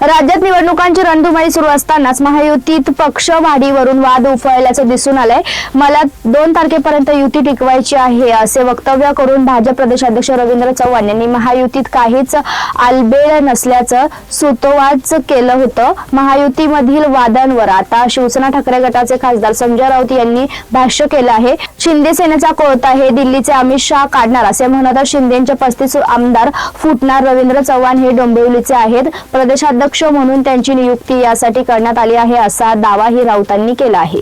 राज्यात निवडणुकांची रणधुमाळी सुरू असतानाच महायुतीत पक्ष वाढीवरून वाद उफळल्याचं दिसून आलंय. मला दोन तारखेपर्यंत युती टिकवायची आहे असे वक्तव्य करून भाजप प्रदेशाध्यक्ष रवींद्र चव्हाण यांनी महायुतीत काहीच आलबेळ नसल्याचं सुतोवाच केलं होतं. महायुतीमधील वादांवर आता शिवसेना ठाकरे गटाचे खासदार संजय राऊत यांनी भाष्य केलं आहे. शिंदे सेनेचा कोळता हे दिल्लीचे अमित शहा काढणार असे म्हणत शिंदेचे पस्तीस आमदार फुटणार रवींद्र चव्हाण हे डोंबिवलीचे आहेत. प्रदेशाध्यक्ष म्हणून त्यांची नियुक्ती यासाठी करण्यात आली आहे असा दावाही राऊतांनी केला आहे.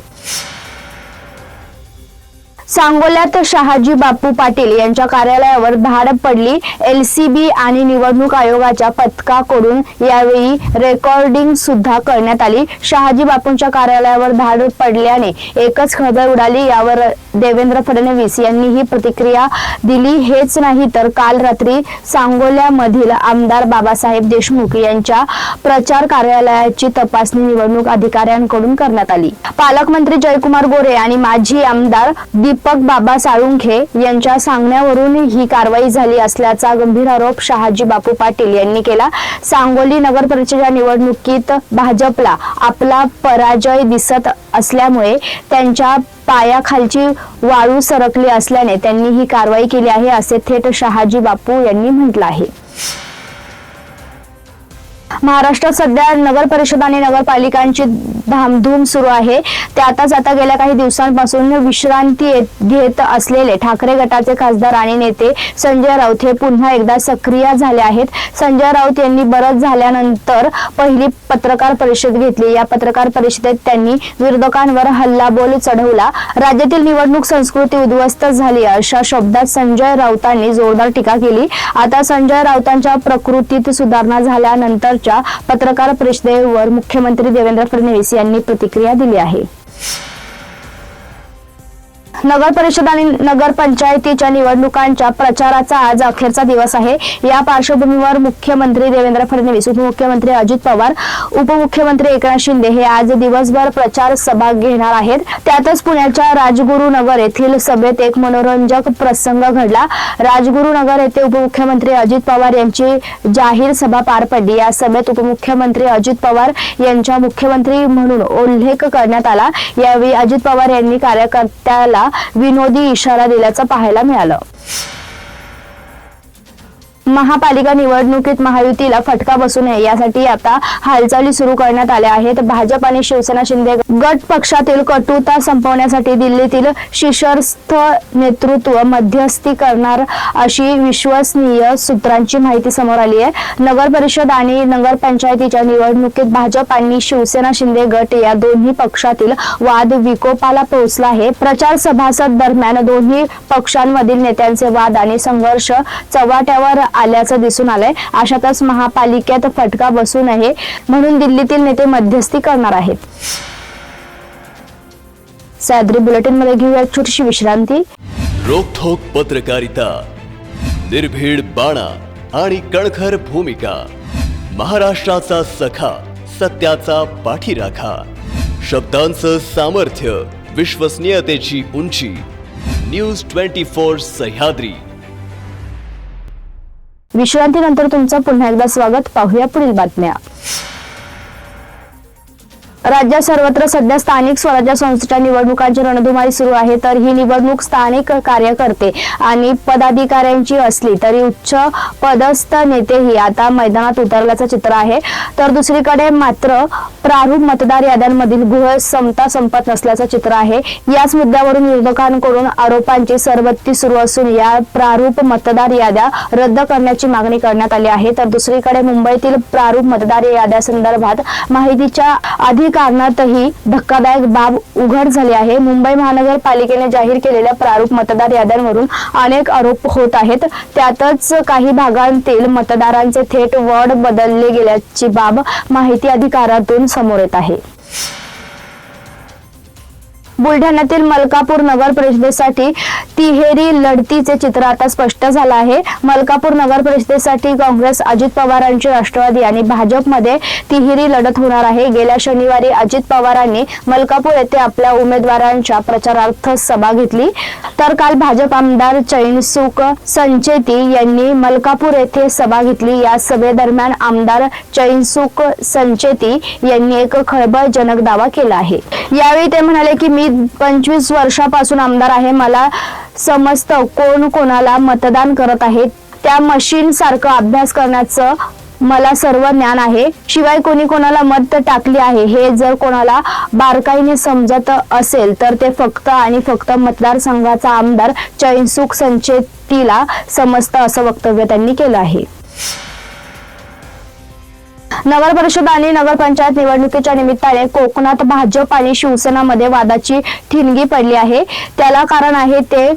सांगोल्यात शहाजी बापू पाटील यांच्या कार्यालयावर धाड पडली. एलसीबी आणि निवडणूक आयोगाच्या पथकाकडून यावेळी रेकॉर्डिंग सुद्धा करण्यात आली. शहाजी बापूंच्या कार्यालयावर धाड पडल्याने एकच खळबळ उडाली. यावर देवेंद्र फडणवीस यांनी ही प्रतिक्रिया दिली. हेच नाही तर काल रात्री सांगोल्यामधील आमदार बाबासाहेब देशमुख यांच्या प्रचार कार्यालयाची तपासणी निवडणूक अधिकाऱ्यांकडून करण्यात आली. पालकमंत्री जयकुमार गोरे आणि माजी आमदार दीप दीपक बाबा साळुंखे यांच्या सांगण्यावरून ही कारवाई झाली असल्याचा गंभीर आरोप शहाजी बापू पाटील यांनी केला. सांगोली नगर परिषदेच्या निवडणुकीत भाजपला आपला पराजय दिसत असल्यामुळे त्यांच्या पायाखालची वाळू सरकली असल्याने त्यांनी ही कारवाई केली आहे असे थेट शहाजी बापू यांनी म्हटलं आहे. महाराष्ट्रात सध्या नगर परिषद आणि नगरपालिकांची धामधूम सुरू आहे. त्यातच आता गेल्या काही दिवसांपासून विश्रांती घेत असलेले ठाकरे गटाचे खासदार आणि नेते संजय राऊत हे पुन्हा एकदा सक्रिय झाले आहेत. संजय राऊत यांनी बरंच झाल्यानंतर पहिली पत्रकार परिषद घेतली. या पत्रकार परिषदेत त्यांनी विरोधकांवर हल्लाबोल चढवला. राज्यातील निवडणूक संस्कृती उद्ध्वस्त झाली. अशा शब्दात संजय राऊतांनी जोरदार टीका केली. आता संजय राऊतांच्या प्रकृतीत सुधारणा झाल्यानंतर पत्रकार परिषदेवर मुख्यमंत्री देवेंद्र फडणवीस यांनी प्रतिक्रिया दिली आहे. नगर परिषद आणि नगर पंचायतीच्या निवडणुकांच्या प्रचाराचा आज अखेरचा दिवस आहे. या पार्श्वभूमीवर मुख्यमंत्री देवेंद्र फडणवीस उपमुख्यमंत्री अजित पवार उपमुख्यमंत्री एकनाथ शिंदे हे आज दिवसभर प्रचार सभा घेणार आहेत. त्यातच पुण्याच्या राजगुरुनगर येथील सभेत एक मनोरंजक प्रसंग घडला. राजगुरुनगर येथे उपमुख्यमंत्री अजित पवार यांची जाहीर सभा पार पडली. या सभेत उपमुख्यमंत्री अजित पवार यांच्या मुख्यमंत्री म्हणून उल्लेख करण्यात आला. यावेळी अजित पवार यांनी कार्यकर्त्याला विनोदी इशारा दिल्याचं पाहायला मिळालं. महापालिका निवडणुकीत महायुतीला फटका बसू नये यासाठी आता हालचाली सुरू करण्यात आल्या आहेत. भाजप आणि शिवसेना शिंदे गट पक्षातील कटुता संपवण्यासाठी दिल्लीतील शिशरस्थ नेतृत्व मध्यस्थी करणार अशी विश्वसनीय सूत्रांची माहिती समोर आली आहे. नगर परिषद आणि नगरपंचायतीच्या निवडणुकीत भाजप आणि शिवसेना शिंदे गट या दोन्ही पक्षातील वाद विकोपाला पोहोचला आहे. प्रचार सभासद दरम्यान दोन्ही पक्षांमधील नेत्यांचे वाद आणि संघर्ष चव्हाट्यावर आल्याचं दिसून आलंय. अशातच महापालिकेत फटका बसू नये म्हणून दिल्लीतील नेते मध्यस्थी करणार आहेत. सह्याद्री बुलेटिनमध्ये घेऊया छोटीशी विश्रांती. रोखोक पत्रकारिता निर्भीड बाणा आणि कणखर भूमिका महाराष्ट्राचा सखा सत्याचा पाठीराखा शब्दांचं सामर्थ्य विश्वसनीयतेची उंची न्यूज ट्वेंटी फोर सह्याद्री. विश्रांतीनंतर तुमचं पुन्हा एकदा स्वागत. पाहूया पुढील बातम्या. राज्यात सर्वत्र सध्या स्थानिक स्वराज्य संस्थेच्या निवडणुकांची रणधुमाळी सुरू आहे तर ही निवडणूक स्थानिक कार्यकर्ते आणि पदाधिकाऱ्यांची असली तरी उच्च पदस्थ नेतेही आता मैदानात उतरल्याचं चित्र आहे. तर दुसरीकडे मात्र प्रारूप मतदार याद्यांमधील गुह समता संपत नसल्याचं चित्र आहे. याच मुद्द्यावरून विरोधकांकडून आरोपांची सरबत्ती सुरू असून या प्रारूप मतदार याद्या रद्द करण्याची मागणी करण्यात आली आहे. तर दुसरीकडे मुंबईतील प्रारूप मतदार याद्या संदर्भात माहितीच्या अधिकारणातही धक्कादायक बाब उघड झाली आहे. मुंबई महानगरपालिकेने जाहीर केलेल्या प्रारूप मतदार याद्यांवरून अनेक आरोप होत आहेत. त्यातच काही भागांतील मतदारांचे थेट वॉर्ड बदलले गेल्याची बाब माहिती अधिकारातून समोर येत आहे. बुलढाण्यातील मलकापूर नगर परिषदेसाठी तिहेरी लढतीचे चित्र आता स्पष्ट झालं आहे. मलकापूर नगर परिषदेसाठी काँग्रेस अजित पवारांची राष्ट्रवादी आणि भाजपमध्ये तिहेरी लढत होणार आहे. गेल्या शनिवारी अजित पवारांनी मलकापूर येथे आपल्या उमेदवारांच्या प्रचारार्थ सभा घेतली. तर काल भाजप आमदार चैनसुख संचेती यांनी मलकापूर येथे सभा घेतली. या सभेदरम्यान आमदार चैनसुख संचेती यांनी एक खळबळजनक दावा केला आहे. यावेळी ते म्हणाले की मी पंचवीस वर्षापासून आमदार आहे. मला समजतं कोण कोणाला मतदान करत आहे. त्या मशीन सारखं अभ्यास करण्याचं मला सर्व ज्ञान आहे. शिवाय कोणी कोणाला मत टाकली आहे हे जर कोणाला बारकाईने समजत असेल तर ते फक्त आणि फक्त मतदारसंघाचा आमदार चैनसुख संचेतीला समजतं असं वक्तव्य त्यांनी केलं आहे. नगर परिषद आणि नगरपंचायत निवडणुकीच्या निमित्ताने कोकणात भाजप आणि शिवसेनामध्ये वादाची ठिणगी पडली आहे. त्याला कारण आहे ते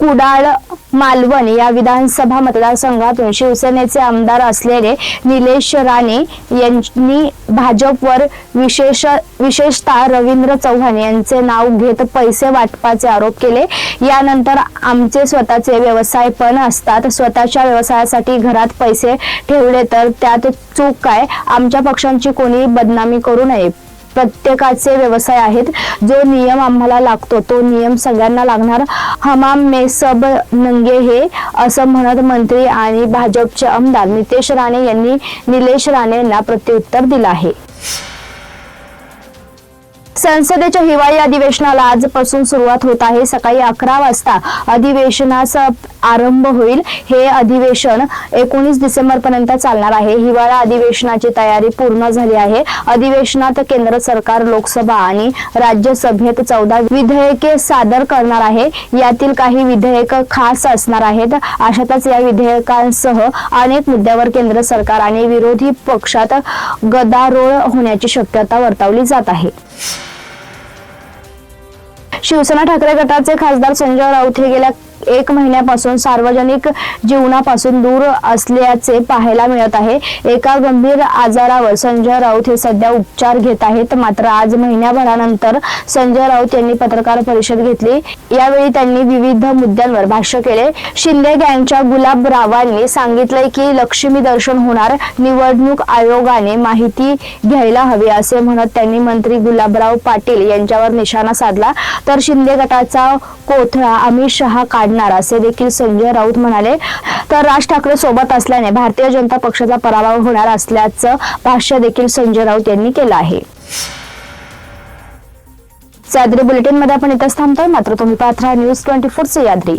कुडाळ मालवण या विधानसभा मतदारसंघातून शिवसेनेचे आमदार असलेले निलेश राणे यांनी भाजपवर विशेष विशेषतः रवींद्र चव्हाण यांचे नाव घेत पैसे वाटपाचे आरोप केले. यानंतर आमचे स्वतःचे व्यवसाय पण असतात. स्वतःच्या व्यवसायासाठी घरात पैसे ठेवले तर त्यात चूक काय? आमच्या पक्षांची कोणी बदनामी करू नये. प्रत्येकाचे व्यवसाय आहेत. जो नियम आम्हाला लागतो तो नियम सगळ्यांना लागणार. हमाम मे सब नंगे हे असं म्हणत मंत्री आणि भाजपचे आमदार नितेश राणे यांनी निलेश राणे यांना प्रत्युत्तर दिलं आहे. संसदेच्या हिवाळी अधिवेशनाला आजपासून सुरुवात होत आहे. सकाळी अकरा वाजता अधिवेशनाचा आरंभ होईल. हे अधिवेशन एकोणीस डिसेंबर पर्यंत चालणार आहे. हिवाळा अधिवेशनाची तयारी पूर्ण झाली आहे. अधिवेशनात केंद्र सरकार लोकसभा आणि राज्यसभेत चौदा विधेयके सादर करणार आहे. यातील काही विधेयक खास असणार आहेत. अशातच या विधेयकांसह अनेक मुद्द्यावर केंद्र सरकार आणि विरोधी पक्षात गदारोळ होण्याची शक्यता वर्तवली जात आहे. शिवसेना ठाकरे गटाचे खासदार संजय राऊत हे गेल्या एक महिन्यापासून सार्वजनिक जीवनापासून दूर असल्याचे पाहायला मिळत आहे. एका गंभीर आजारावर संजय राऊत हे सध्या उपचार घेत आहेत. मात्र आज महिन्याभरानंतर संजय राऊत यांनी पत्रकार परिषद घेतली. यावेळी त्यांनी विविध मुद्द्यांवर भाष्य केले. शिंदे गँगच्या गुलाबरावांनी सांगितलंय की लक्ष्मी दर्शन होणार निवडणूक आयोगाने माहिती घ्यायला हवी असे म्हणत त्यांनी मंत्री गुलाबराव पाटील यांच्यावर निशाणा साधला. तर शिंदे गटाचा कोथळा अमित शहा काढणार असे देखील संजय राऊत म्हणाले. तर राज ठाकरे सोबत असल्याने भारतीय जनता पक्षाचा पराभव होणार असल्याचं भाष्य देखील संजय राऊत यांनी केलं आहे. याद्री बुलेटिनमध्ये आपण इथंच थांबतोय. मात्र तुम्ही पाहत राहा न्यूज ट्वेंटी फोरचे याद्री